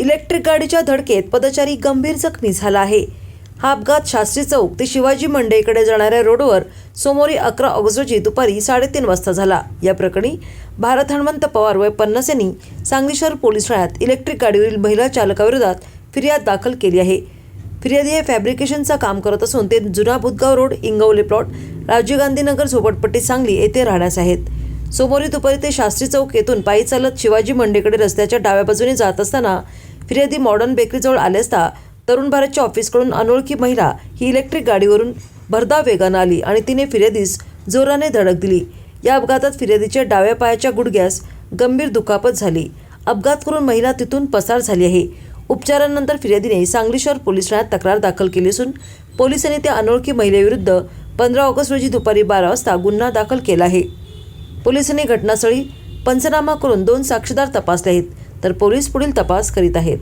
Electric गाडीच्या धडकेत पदचारी गंभीर जखमी झाला आहे. हा अपघात शास्त्री चौक ते शिवाजी मंडईकडे जाणाऱ्या रोडवर सोमवारी अकरा ऑगस्ट रोजी दुपारी साडेतीन वाजता झाला. या प्रकरणी भारत हनुमंत पवार वय पन्नास यांनी सांगली शहर पोलीस ठाण्यात इलेक्ट्रिक गाडीवरील महिला चालकाविरोधात फिर्याद दाखल केली आहे. फिर्यादी हे फॅब्रिकेशनचं काम करत असून ते जुना बुदगाव रोड इंगवले प्लॉट राजीव गांधीनगर झोपडपट्टी सांगली येथे राहण्यास आहेत. सोमवारी दुपारी ते शास्त्री चौक येथून पायी चालत शिवाजी मंडेकडे रस्त्याच्या डाव्या बाजूने जात असताना फिर्यादी मॉडर्न बेकरीजवळ आले असता तरुण भारतच्या ऑफिसकडून अनोळखी महिला ही इलेक्ट्रिक गाडीवरून भरधाव वेगानं आली आणि तिने फिर्यादीस जोराने धडक दिली. या अपघातात फिर्यादीच्या डाव्या पायाच्या गुडघ्यास गंभीर दुखापत झाली. अपघात करून महिला तिथून पसार झाली आहे. उपचारानंतर फिर्यादीने सांगली शहर पोलीस ठाण्यात तक्रार दाखल केली असून पोलिसांनी त्या अनोळखी महिलेविरुद्ध पंधरा ऑगस्ट रोजी दुपारी बारा वाजता गुन्हा दाखल केला आहे. पोलिसांनी घटनास्थळी पंचनामा करून दोन साक्षीदार तपासले आहेत तर पोलीस पुढील तपास करीत आहेत.